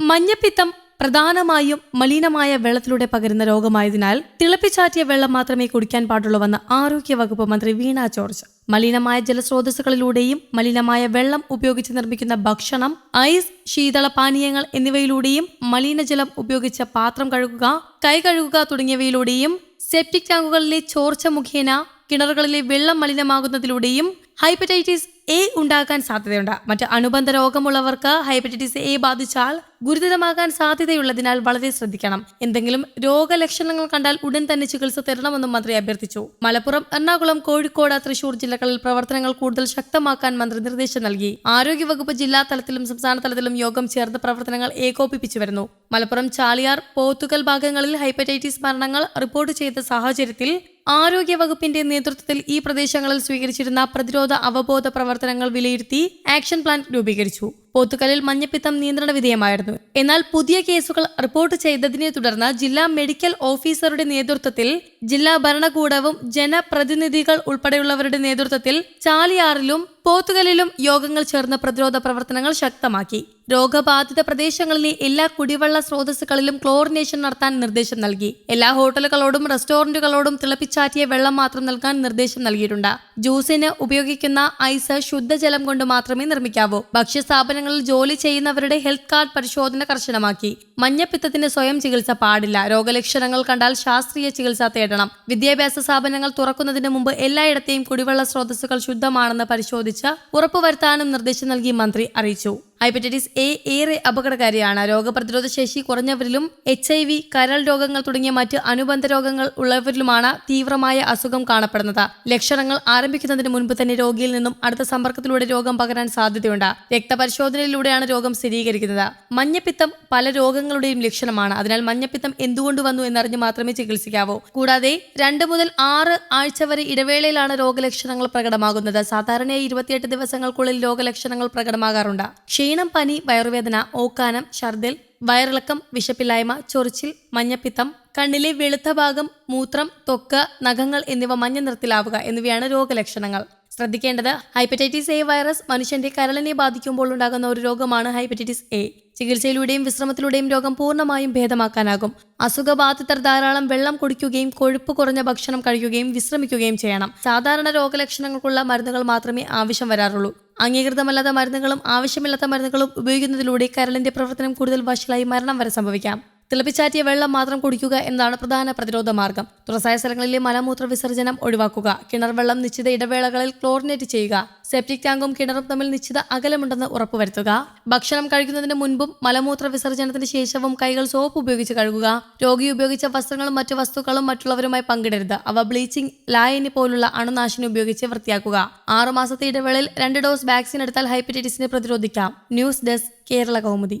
മഞ്ഞപ്പിത്തം പ്രധാനമായും മലിനമായ വെള്ളത്തിലൂടെ പകരുന്ന രോഗമായതിനാൽ തിളപ്പിച്ചാറ്റിയ വെള്ളം മാത്രമേ കുടിക്കാൻ പാടുള്ളൂവെന്ന് ആരോഗ്യ വകുപ്പ് മന്ത്രി വീണ ജോർജ്. മലിനമായ ജലസ്രോതസ്സുകളിലൂടെയും മലിനമായ വെള്ളം ഉപയോഗിച്ച് നിർമ്മിക്കുന്ന ഭക്ഷണം ഐസ് ശീതള പാനീയങ്ങൾ എന്നിവയിലൂടെയും മലിനജലം ഉപയോഗിച്ച പാത്രം കഴുകുക കൈ കഴുകുക തുടങ്ങിയവയിലൂടെയും സെപ്റ്റിക് ടാങ്കുകളിലെ ചോർച്ച മുഖേന കിണറുകളിലെ വെള്ളം മലിനമാകുന്നതിലൂടെയും ഹൈപ്പറ്റൈറ്റിസ് എ ഉണ്ടാകാൻ സാധ്യതയുണ്ട്. മറ്റ് അനുബന്ധ രോഗമുള്ളവർക്ക് ഹൈപ്പറ്റൈറ്റിസ് എ ബാധിച്ചാൽ ഗുരുതരമാകാൻ സാധ്യതയുള്ളതിനാൽ വളരെ ശ്രദ്ധിക്കണം. എന്തെങ്കിലും രോഗലക്ഷണങ്ങൾ കണ്ടാൽ ഉടൻ തന്നെ ചികിത്സ തരണമെന്നും മന്ത്രി അഭ്യർത്ഥിച്ചു. മലപ്പുറം എറണാകുളം കോഴിക്കോട് തൃശൂർ ജില്ലകളിൽ പ്രവർത്തനങ്ങൾ കൂടുതൽ ശക്തമാക്കാൻ മന്ത്രി നിർദ്ദേശം നൽകി. ആരോഗ്യവകുപ്പ് ജില്ലാ തലത്തിലും സംസ്ഥാന തലത്തിലും യോഗം ചേർന്ന് പ്രവർത്തനങ്ങൾ ഏകോപിപ്പിച്ചു വരുന്നു. മലപ്പുറം ചാലിയാർ പോത്തുകൽ ഭാഗങ്ങളിൽ ഹൈപ്പറ്റൈറ്റിസ് മരണങ്ങൾ റിപ്പോർട്ട് ചെയ്ത സാഹചര്യത്തിൽ ആരോഗ്യ വകുപ്പിന്റെ നേതൃത്വത്തിൽ ഈ പ്രദേശങ്ങളിൽ സ്വീകരിച്ചിരുന്ന പ്രതിരോധ അവബോധ പ്രവർത്തനങ്ങൾ വിലയിരുത്തി ആക്ഷൻ പ്ലാൻ രൂപീകരിച്ചു പോത്തുകലിൽ മഞ്ഞപ്പിത്തം നിയന്ത്രണ വിധേയമായിരുന്നു. എന്നാൽ പുതിയ കേസുകൾ റിപ്പോർട്ട് ചെയ്തതിനെ തുടർന്ന് ജില്ലാ മെഡിക്കൽ ഓഫീസറുടെ നേതൃത്വത്തിൽ ജില്ലാ ഭരണകൂടവും ജനപ്രതിനിധികൾ ഉൾപ്പെടെയുള്ളവരുടെ നേതൃത്വത്തിൽ ചാലിയാറിലും പോത്തുകലിലും യോഗങ്ങൾ ചേർന്ന് പ്രതിരോധ പ്രവർത്തനങ്ങൾ ശക്തമാക്കി. രോഗബാധിത പ്രദേശങ്ങളിലെ എല്ലാ കുടിവെള്ള സ്രോതസ്സുകളിലും ക്ലോറിനേഷൻ നടത്താൻ നിർദ്ദേശം നൽകി. എല്ലാ ഹോട്ടലുകളോടും റെസ്റ്റോറന്റുകളോടും തിളപ്പിച്ചാറ്റിയ വെള്ളം മാത്രം നൽകാൻ നിർദ്ദേശം നൽകിയിട്ടുണ്ട്. ജ്യൂസിന് ഉപയോഗിക്കുന്ന ഐസ് ശുദ്ധജലം കൊണ്ട് മാത്രമേ നിർമ്മിക്കാവൂ. ഭക്ഷ്യസ്ഥാപനങ്ങളിൽ ജോലി ചെയ്യുന്നവരുടെ ഹെൽത്ത് കാർഡ് പരിശോധന കർശനമാക്കി. മഞ്ഞപ്പിത്തത്തിന് സ്വയം ചികിത്സ പാടില്ല. രോഗലക്ഷണങ്ങൾ കണ്ടാൽ ശാസ്ത്രീയ ചികിത്സ തേടണം. വിദ്യാഭ്യാസ സ്ഥാപനങ്ങൾ തുറക്കുന്നതിന് മുമ്പ് എല്ലായിടത്തെയും കുടിവെള്ള സ്രോതസ്സുകൾ ശുദ്ധമാണെന്ന് പരിശോധിച്ച് ഉറപ്പുവരുത്താനും നിർദ്ദേശം നൽകി മന്ത്രി അറിയിച്ചു. ഹൈപ്പറ്റൈറ്റിസ് എ ഏറെ അപകടകാരിയാണ്. രോഗപ്രതിരോധ ശേഷി കുറഞ്ഞവരിലും എച്ച് ഐ വി കരൾ രോഗങ്ങൾ തുടങ്ങിയ മറ്റ് അനുബന്ധ രോഗങ്ങൾ ഉള്ളവരിലുമാണ് തീവ്രമായ അസുഖം കാണപ്പെടുന്നത്. ലക്ഷണങ്ങൾ ആരംഭിക്കുന്നതിന് മുൻപ് തന്നെ രോഗിയിൽ നിന്നും അടുത്ത സമ്പർക്കത്തിലൂടെ രോഗം പകരാൻ സാധ്യതയുണ്ട്. രക്തപരിശോധനയിലൂടെയാണ് രോഗം സ്ഥിരീകരിക്കുന്നത്. മഞ്ഞപ്പിത്തം പല രോഗങ്ങളുടെയും ലക്ഷണമാണ്. അതിനാൽ മഞ്ഞപ്പിത്തം എന്തുകൊണ്ട് വന്നു എന്നറിഞ്ഞ് മാത്രമേ ചികിത്സിക്കാവൂ. കൂടാതെ രണ്ട് മുതൽ ആറ് ആഴ്ച വരെ ഇടവേളയിലാണ് രോഗലക്ഷണങ്ങൾ പ്രകടമാകുന്നത്. സാധാരണയായി ഇരുപത്തിയെട്ട് ദിവസങ്ങൾക്കുള്ളിൽ രോഗലക്ഷണങ്ങൾ പ്രകടമാകാറുണ്ട്. ക്ഷീണം പനി വയറുവേദന ഓക്കാനം ഛർദിൽ വയറിളക്കം വിശപ്പില്ലായ്മ ചൊറിച്ചിൽ മഞ്ഞപ്പിത്തം കണ്ണിലെ വെളുത്ത ഭാഗം മൂത്രം തൊക്ക് നഖങ്ങൾ എന്നിവ മഞ്ഞ നിറത്തിലാവുക എന്നിവയാണ് രോഗലക്ഷണങ്ങൾ. ശ്രദ്ധിക്കേണ്ടത് ഹൈപ്പറ്റൈറ്റിസ് എ വൈറസ് മനുഷ്യന്റെ കരളിനെ ബാധിക്കുമ്പോൾ ഉണ്ടാകുന്ന ഒരു രോഗമാണ് ഹൈപ്പറ്റൈറ്റിസ് എ. ചികിത്സയിലൂടെയും വിശ്രമത്തിലൂടെയും രോഗം പൂർണമായും ഭേദമാക്കാനാകും. അസുഖബാധിതർ ധാരാളം വെള്ളം കുടിക്കുകയും കൊഴുപ്പ് കുറഞ്ഞ ഭക്ഷണം കഴിക്കുകയും വിശ്രമിക്കുകയും ചെയ്യണം. സാധാരണ രോഗലക്ഷണങ്ങൾക്കുള്ള മരുന്നുകൾ മാത്രമേ ആവശ്യം വരാറുള്ളൂ. അംഗീകൃതമല്ലാത്ത മരുന്നുകളും ആവശ്യമില്ലാത്ത മരുന്നുകളും ഉപയോഗിക്കുന്നതിലൂടെ കരളിന്റെ പ്രവർത്തനം കൂടുതൽ വഷളായി മരണം വരെ സംഭവിക്കാം. തിളപ്പിച്ചാറ്റിയ വെള്ളം മാത്രം കുടിക്കുക എന്നതാണ് പ്രധാന പ്രതിരോധ മാർഗം. തുറസായ സ്ഥലങ്ങളിലെ മലമൂത്ര വിസർജനം ഒഴിവാക്കുക. കിണർ വെള്ളം നിശ്ചിത ഇടവേളകളിൽ ക്ലോറിനേറ്റ് ചെയ്യുക. സെപ്റ്റിക് ടാങ്കും കിണറും തമ്മിൽ നിശ്ചിത അകലമുണ്ടെന്ന് ഉറപ്പുവരുത്തുക. ഭക്ഷണം കഴിക്കുന്നതിന് മുൻപും മലമൂത്ര വിസർജനത്തിന് ശേഷവും കൈകൾ സോപ്പ് ഉപയോഗിച്ച് കഴുകുക. രോഗി ഉപയോഗിച്ച വസ്ത്രങ്ങളും മറ്റു വസ്തുക്കളും മറ്റുള്ളവരുമായി പങ്കിടരുത്. അവ ബ്ലീച്ചിംഗ് ലായനി പോലുള്ള അണുനാശിനി ഉപയോഗിച്ച് വൃത്തിയാക്കുക. ആറുമാസത്തെ ഇടവേളയിൽ രണ്ട് ഡോസ് വാക്സിൻ എടുത്താൽ ഹൈപ്പറ്റൈറ്റിസിനെ പ്രതിരോധിക്കാം. News desk Kerala Kaumudi.